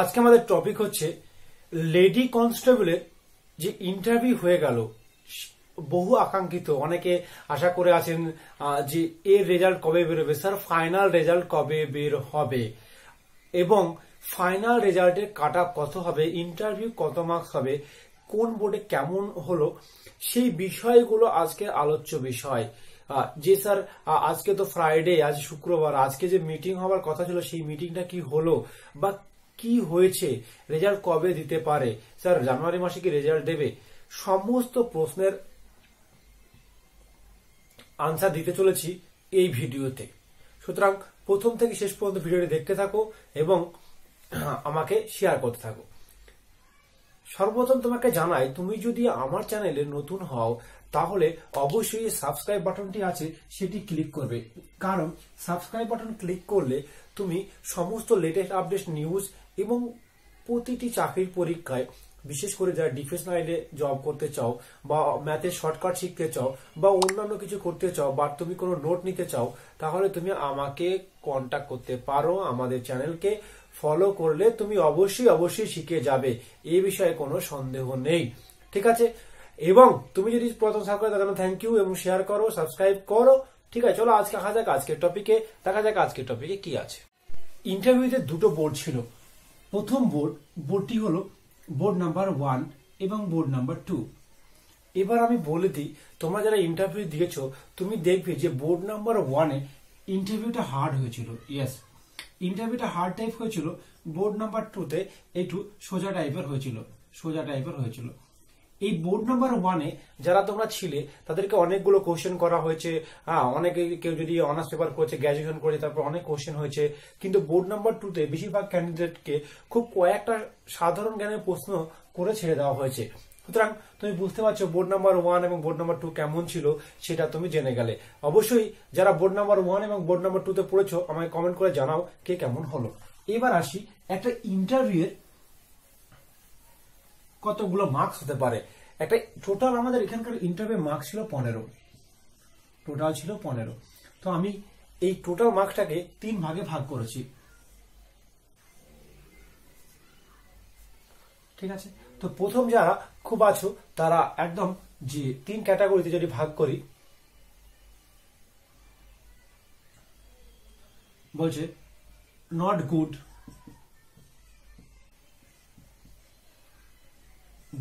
আজকে আমাদের টপিক হচ্ছে লেডি কনস্টেবলের যে ইন্টারভিউ হয়ে গেল, বহু আকাঙ্ক্ষিত, অনেকে আশা করে আছেন যে এর রেজাল্ট কবে বেরোবে? স্যার ফাইনাল রেজাল্ট কবে বের হবে? এবং ফাইনাল রেজাল্টের কাট কত হবে? ইন্টারভিউ কত মার্কস হবে? কোন বোর্ডে কেমন হলো? সেই বিষয়গুলো আজকে আলোচ্য বিষয়। যে স্যার আজকে তো ফ্রাইডে আজ শুক্রবার, আজকে যে মিটিং হওয়ার কথা ছিল, সেই মিটিংটা কি হলো? বা কি হয়েছে? রেজাল্ট কবে দিতে পারে? স্যার, জানুয়ারি মাসে কি রেজাল্ট দেবে? সমস্ত প্রশ্নের আনসার দিতে চলেছি এই ভিডিওতে। সুতরাং প্রথম থেকে শেষ পর্যন্ত ভিডিওটি দেখতে থাকো এবং আমাকে শেয়ার করতে থাকো। সর্বপ্রথম তোমাকে জানাই, তুমি যদি আমার চ্যানেলে নতুন হও, তাহলে অবশ্যই সাবস্ক্রাইব বাটনটি আছে, সেটি ক্লিক করবে। কারণ সাবস্ক্রাইব বাটন ক্লিক করলে তুমি সমস্ত লেটেস্ট আপডেট নিউজ এবং প্রতিটি চাকরির পরীক্ষায়, বিশেষ করে যারা ডিফেন্স লাইনে জব করতে চাও বা ম্যাথের শর্টকাট শিখতে চাও বা অন্যান্য কিছু করতে চাও বা তুমি কোনো নোট নিতে চাও, তাহলে তুমি আমাকে কন্ট্যাক্ট করতে পারো আমাদের চ্যানেলকে ফলো করলে তুমি অবশ্যই অবশ্যই শিখে যাবে। এই বিষয়ে কোনো সন্দেহ নেই। ঠিক আছে? এবং তুমি যদি প্রথম সাবস্ক্রাইব তার থ্যাংক ইউ এবং শেয়ার করো সাবস্ক্রাইব করো। ঠিক আছে? চলো আজকে, দেখা যাক আজকের টপিকে দেখা যাক আজকের টপিকে কি আছে। ইন্টারভিউতে দুটো বোর্ড ছিল। প্রথম বোর্ড, বোর্ডটি হলো বোর্ড নাম্বার ওয়ান এবং বোর্ড নাম্বার টু। এবার আমি বলে দিই, তোমরা যারা ইন্টারভিউ দিয়েছ, তুমি দেখবে যে বোর্ড নাম্বার ওয়ানে ইন্টারভিউটা হার্ড হয়েছিল ইয়েস ইন্টারভিউটা হার্ড টাইপ হয়েছিল, বোর্ড নাম্বার টুতে একটু সোজা টাইপের হয়েছিল, সোজা টাইপের হয়েছিল। এই বোর্ড নাম্বার ওয়ানে যারা তোমরা ছিলে, তাদেরকে অনেকগুলো কোশ্চেন করা হয়েছে। হ্যাঁ অনেকে কেউ যদি অনার্স পেপার করেছে গ্র্যাজুয়েশন করেছে, তারপর অনেক কোশ্চেন হয়েছে। কিন্তু বোর্ড নাম্বার টুতে বেশিরভাগ ক্যান্ডিডেটকে খুব কয়েকটা সাধারণ জ্ঞানের প্রশ্ন করে ছেড়ে দেওয়া হয়েছে। সুতরাং তুমি বুঝতে পারছ বোর্ড নাম্বার ওয়ান এবং বোর্ড নাম্বার টু কেমন ছিল, সেটা তুমি জেনে গেলে। অবশ্যই যারা বোর্ড নাম্বার ওয়ান এবং বোর্ড নাম্বার টুতে পড়েছো, আমায় কমেন্ট করে জানাও কে কেমন হলো। এবার আসি একটা ইন্টারভিউয়ের কতগুলো মার্কস হতে পারে? একটা টোটাল আমাদের এখানকার ইন্টারভিউ মার্কস ছিল পনেরো। টোটাল ছিল পনেরো। তো আমি এই টোটাল মার্কসটাকে তিন ভাগে ভাগ করেছি। ঠিক আছে? তো প্রথম যারা খুব আছো, তারা একদম যে তিন ক্যাটাগরিতে যদি ভাগ করি, বলছে নট গুড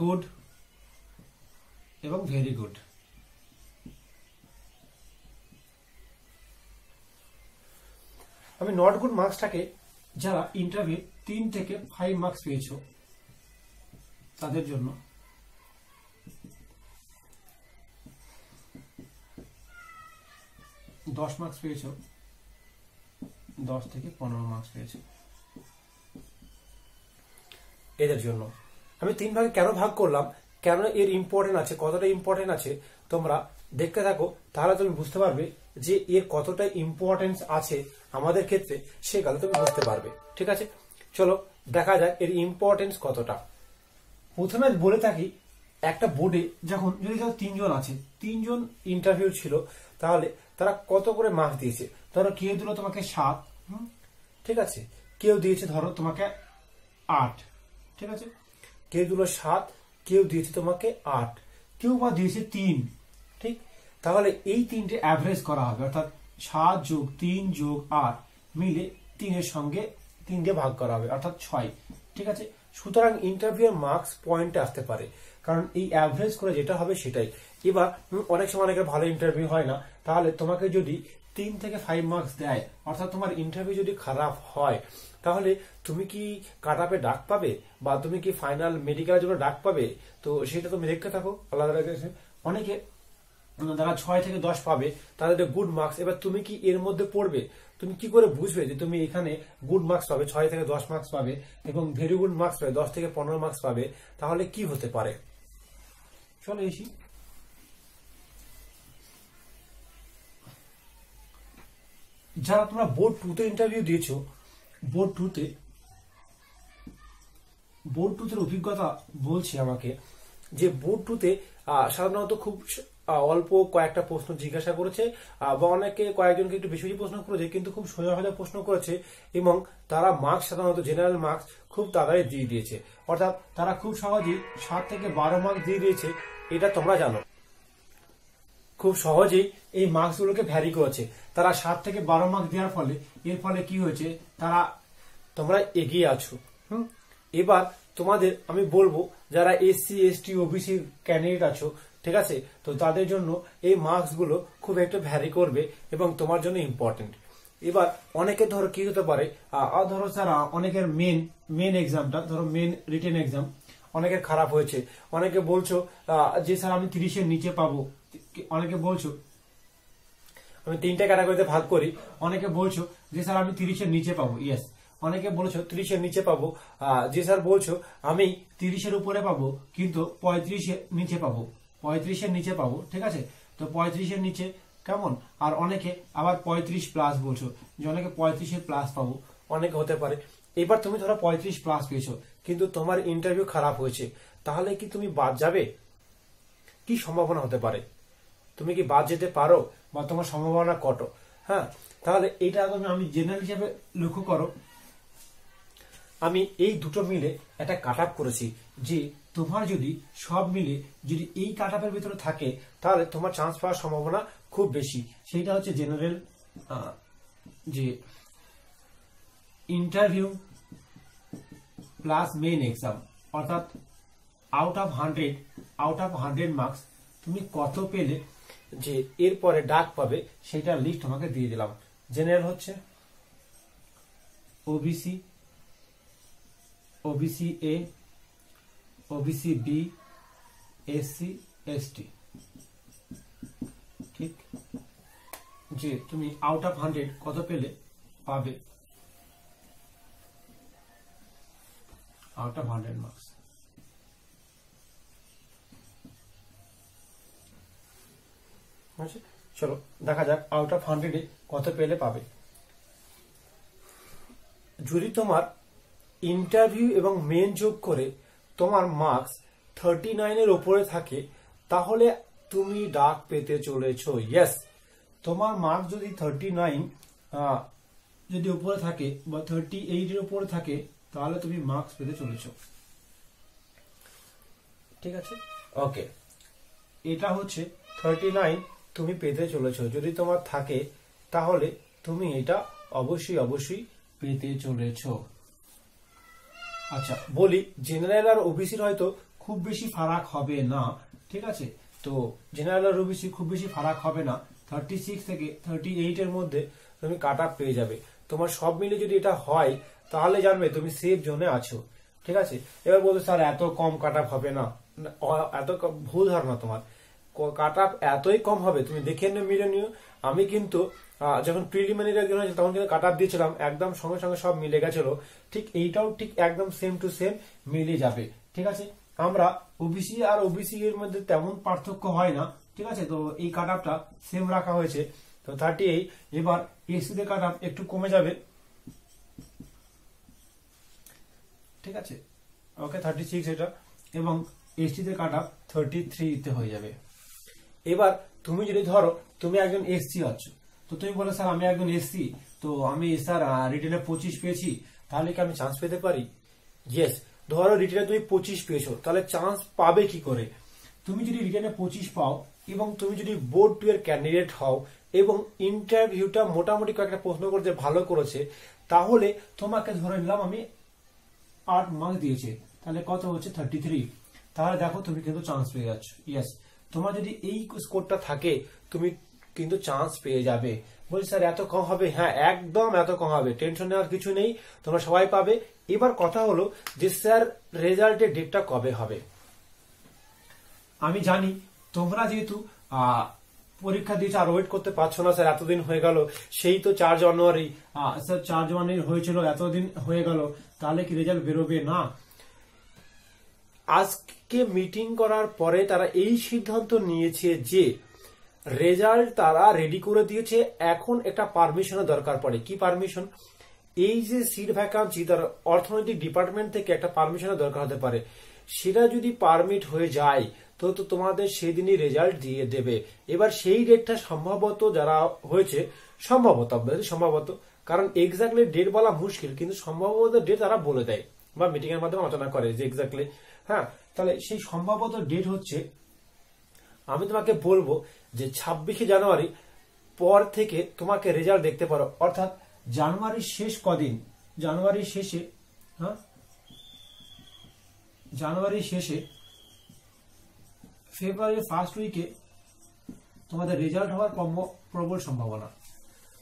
গুড এবং ভেরি গুড আমি নট গুড মার্কসটাকে যারা ইন্টারভিউ তিন থেকে ফাইভ মার্কস পেয়েছ, তাদের জন্য। দশ মার্কস পেয়েছ, দশ থেকে পনেরো মার্কস পেয়েছ। এদের জন্য। আমি তিন ভাগে কেন ভাগ করলাম? কেন এর ইম্পর্টেন্ট আছে? কতটা ইম্পর্টেন্ট আছে? তোমরা দেখতে থাকো, তাহলে তুমি বুঝতে পারবে যে এর কতটা ইম্পর্টেন্স আছে আমাদের ক্ষেত্রে সেগুলো তুমি বুঝতে পারবে। ঠিক আছে? চলো, দেখা যাক এর ইম্পর্টেন্স কতটা। প্রথমে বলে থাকি, একটা বোর্ডে যখন, যদি ধরো তিনজন আছে, তিনজন ইন্টারভিউ ছিল, তাহলে তারা কত করে মার্কস দিয়েছে? ধরো কেউ দিল তোমাকে সাত ঠিক আছে? কেউ দিয়েছে ধরো তোমাকে আট, ঠিক আছে? কেউ দিল সাত, কেউ দিয়েছে তোমাকে আট, কেউ বা দিয়েছে তিন, ঠিক? তাহলে এই তিনটে অ্যাভারেজ করা হবে, অর্থাৎ সাত যোগ তিন যোগ আট মিলে তিনের সঙ্গে তিন দিয়ে ভাগ করা হবে, অর্থাৎ ছয়, ঠিক আছে? সুতরাং ইন্টারভিউ মার্কস পয়েন্টে আসতে পারে, কারণ এই অ্যাভারেজ করে যেটা হবে সেটাই। এবার অনেক সময় অনেকের ভালো ইন্টারভিউ হয় না, তাহলে তোমাকে যদি তিন থেকে ফাইভ মার্কস দেয়। অর্থাৎ তোমার ইন্টারভিউ যদি খারাপ হয়, তাহলে তুমি কি কাট আপে ডাক পাবে? বা তুমি কি ফাইনাল মেডিকেলের জন্য ডাক পাবে? তো সেটা তুমি দেখতে থাকো। আলাদা অনেকে যারা ছয় থেকে দশ পাবে, তাদের গুড মার্কস এবার তুমি কি এর মধ্যে পড়বে? তুমি কি করে বুঝবে যে তুমি এখানে গুড মার্কস পাবে, ছয় থেকে দশ মার্কস পাবে এবং ভেরি গুড মার্কস পাবে, দশ থেকে পনেরো মার্কস পাবে? তাহলে কি হতে পারে? চলো এসি। যারা তোমরা বোর্ড টুতে ইন্টারভিউ দিয়েছ বোর্ড টুতে বোর্ড টুতের অভিজ্ঞতা বলছি আমাকে যে বোর্ড টুতে সাধারণত খুব অল্প কয়েকটা প্রশ্ন জিজ্ঞাসা করেছে বা অনেকে কয়েকজনকে একটু বেশি বেশি প্রশ্ন করেছে, কিন্তু খুব সোজা সোজা প্রশ্ন করেছে এবং তারা মার্কস সাধারণত জেনারেল মার্কস খুব তাড়াতাড়ি দিয়ে দিয়েছে। অর্থাৎ তারা খুব সহজেই সাত থেকে বারো মার্কস দিয়ে দিয়েছে, এটা তোমরা জানো। খুব সহজেই এই মার্কসগুলোকে ভ্যারি করেছে। তারা সাত থেকে বারো মার্কস দেওয়ার ফলে, এর ফলে কি হয়েছে? তারা, তোমরা এগিয়ে আছো। হুম? এবার তোমাদের আমি বলব, যারা এসসি এসটি ওবিসি ক্যান্ডিডেট আছো, ঠিক আছে? তো তাদের জন্য এই মার্কসগুলো খুব একটা ভ্যারি করবে এবং তোমার জন্য ইম্পর্টেন্ট এবার অনেকে ধরো কি হতে পারে ধরো স্যার অনেকের মেন মেন এক্সামটা ধরো মেন রিটেন এক্সাম অনেকের খারাপ হয়েছে। অনেকে বলছো যে স্যার আমি তিরিশের নিচে পাবো। অনেকে বলছো আমি তিনটা ক্যাটাগরিতে ভাগ করি। অনেকে বলছো যে স্যার আমি তিরিশের নিচে পাবো ইয়েস অনেকে বলছো তিরিশের নিচে পাবো। যে স্যার বলছো আমি তিরিশের উপরে পাবো কিন্তু পঁয়ত্রিশের নিচে পাবো। পঁয়ত্রিশের নিচে পাবো ঠিক আছে? তো পঁয়ত্রিশের নিচে কেমন? আর অনেকে আবার পঁয়ত্রিশ প্লাস বলছো যে অনেকে পঁয়ত্রিশের প্লাস পাবো। অনেকে হতে পারে। এবার তুমি ধরো পঁয়ত্রিশ প্লাস পেয়েছ কিন্তু তোমার ইন্টারভিউ খারাপ হয়েছে তাহলে কি তুমি বাদ যাবে? কি সম্ভাবনা হতে পারে? তুমি কি বাদ যেতে পারো বা তোমার সম্ভাবনা কত? হ্যাঁ তাহলে এটা আমি জেনারেল হিসেবে লক্ষ্য করো। আমি এই দুটো মিলে একটা কাট আপ করেছি যে তোমার যদি সব মিলে যদি এই কাট আপের ভিতরে থাকে, তাহলে তোমার চান্স পাওয়ার সম্ভাবনা খুব বেশি। সেইটা হচ্ছে জেনারেল যে ইন্টারভিউ প্লাস মেইন এক্সাম অর্থাৎ out of hundred out of hundred marks তুমি কত পেলে যে এরপরে ডাক পাবে সেটা লিস্ট তোমাকে দিয়ে দিলাম। জেনারেল হচ্ছে OBC OBC A OBC B SC ST ঠিক? যে তুমি আউট অফ হান্ড্রেড কত পেলে? পাবে। আউট অফ হান্ড্রেড মার্কস চলো দেখা যাক আউট অফ হান্ড্রেডে কত পেলে পাবে। যদি তোমার ইন্টারভিউ এবং মেন যোগ করে তোমার মার্কস থার্টি নাইনের ওপরে থাকে তাহলে তুমি ডাক পেতে চলেছ। ইয়েস তোমার মার্কস যদি থার্টি নাইন যদি উপরে থাকে বা থার্টি এইটের উপরে থাকে তাহলে তুমি মার্কস পেতে চলেছ। ঠিক আছে? ওকে এটা হচ্ছে থার্টি নাইন তুমি পেতে চলেছ। যদি তোমার থাকে, তাহলে তুমি এটা অবশ্যই অবশ্যই পেতে চলেছ। আচ্ছা বলি জেনারেল আর ওবিসির হয়তো খুব বেশি ফারাক হবে না, ঠিক আছে? তো জেনারেল আর ওবিসি খুব বেশি ফারাক হবে না। থার্টি সিক্স থেকে থার্টি এইট এর মধ্যে তুমি কাট আপ পেয়ে যাবে। তোমার সব মিলে যদি এটা হয়, তাহলে জানবে তুমি সেফ জোনে আছো, ঠিক আছে? এবার বলতে স্যার, এত কম কাট আপ হবে না। এত ভুল ধারণা তোমার। কাট আপ এতই কম হবে, তুমি দেখে নিও মিলে নিও। আমি কিন্তু যখন প্রিলিমিনারি এক্সাম হয়েছে তখন কিন্তু কাট আপ দিয়েছিলাম, একদম সঙ্গে সঙ্গে সব মিলে গেছিল। ঠিক এইটাও ঠিক একদম সেম টু সেম মিলে যাবে। ঠিক আছে? আমরা ওবিসি আর ওবিসি এর মধ্যে তেমন পার্থক্য হয় না। ঠিক আছে? তো এই কাট আপটা সেম রাখা হয়েছে। তো থার্টি এইট এবার এসিতে কাট আপ একটু কমে যাবে। ঠিক আছে? ওকে থার্টি সিক্স এটা। এবং এসটিতে কাট আপ থার্টি থ্রিতে হয়ে যাবে। এবার তুমি যদি ধরো, তুমি একজন এসসি আছো তো তুমি বলো, স্যার, আমি একজন এসসি তো আমি, স্যার রিটেনে পঁচিশ পেয়েছি, তাহলে কি আমি চান্স পেতে পারি? ইয়েস ধরো রিটেনে তুমি পঁচিশ পেয়েছ, তাহলে চান্স পাবে কি করে? তুমি যদি রিটেনে পঁচিশ পাও, এবং তুমি যদি বোর্ড টু এর ক্যান্ডিডেট হও, এবং ইন্টারভিউটা মোটামুটি কয়েকটা প্রশ্ন করতে ভালো করেছে, তাহলে তোমাকে ধরে নিলাম আমি আট মার্ক দিয়েছে, তাহলে কত হচ্ছে? থার্টি থ্রি তাহলে দেখো তুমি কিন্তু চান্স পেয়ে যাচ্ছ। ইয়েস তোমার যদি এই স্কোরটা থাকে, তুমি কিন্তু চান্স পেয়ে যাবে। বলছি স্যার, এত কম হবে? হ্যাঁ একদম এত কম হবে। টেনশন নেওয়ার কিছু নেই, তোমরা সবাই পাবে। এবার কথা হলো যে, স্যার রেজাল্টের ডেটটা কবে হবে? আমি জানি, তোমরা যেহেতু পরীক্ষা দিয়েছে আর ওয়েট করতে পারছ না, স্যার, এতদিন হয়ে গেল। সেই তো চার জানুয়ারি। স্যার, চার জানুয়ারি হয়েছিল, এতদিন হয়ে গেল। তাহলে কি রেজাল্ট বেরোবে না? আজকে মিটিং করার পরে তারা এই সিদ্ধান্ত নিয়েছে যে রেজাল্ট তারা রেডি করে দিয়েছে। এখন একটা পারমিশনের দরকার পড়ে। কি পারমিশন এই যে সিট ভ্যাকান্সি তার অর্থনৈতিক ডিপার্টমেন্ট থেকে একটা পারমিশনের দরকার হতে পারে। সেটা যদি পারমিট হয়ে যায়, তো তো তোমাদের সেদিনই রেজাল্ট দিয়ে দেবে। এবার সেই ডেটটা সম্ভবত যারা হয়েছে, সম্ভবত সম্ভবত। কারণ এক্স্যাক্টলি ডেট বলা মুশকিল, কিন্তু সম্ভবত ডেট তারা বলে দেয় বা মিটিং এর মাধ্যমে আলোচনা করে যে এক্স্যাক্টলি হ্যাঁ তাহলে সেই সম্ভবত ডেট হচ্ছে, আমি তোমাকে বলব যে ছাব্বিশে জানুয়ারি পর থেকে তোমাকে রেজাল্ট দেখতে পারো। অর্থাৎ জানুয়ারির শেষ কদিন, জানুয়ারির শেষে হ্যাঁ? জানুয়ারির শেষে ফেব্রুয়ারির ফার্স্ট উইকে তোমাদের রেজাল্ট হওয়ার প্রবল সম্ভাবনা।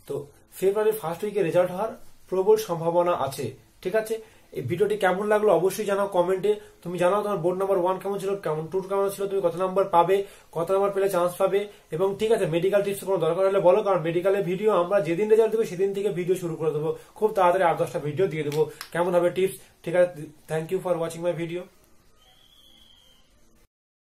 তো ফেব্রুয়ারির ফার্স্ট উইকে রেজাল্ট হওয়ার প্রবল সম্ভাবনা আছে, ঠিক আছে? এই ভিডিওটি কেমন লাগল অবশ্যই জানাও কমেন্টে। তুমি জানাও তোমার বোর্ড নাম্বার ওয়ান কেমন ছিল, কেমন টু কেমন ছিল, তুমি কত নাম্বার পাবে, কত নাম্বার পেলে চান্স পাবে, এবং ঠিক আছে মেডিকেল টিপস কোনো দরকার হলে বলো, কারণ মেডিকেলের ভিডিও আমরা যেদিন রেজাল্ট দেবো সেদিন থেকে ভিডিও শুরু করে দেবো। খুব তাড়াতাড়ি আট দশটা ভিডিও দিয়ে দেবো। কেমন হবে টিপস ঠিক আছে thank you for watching my video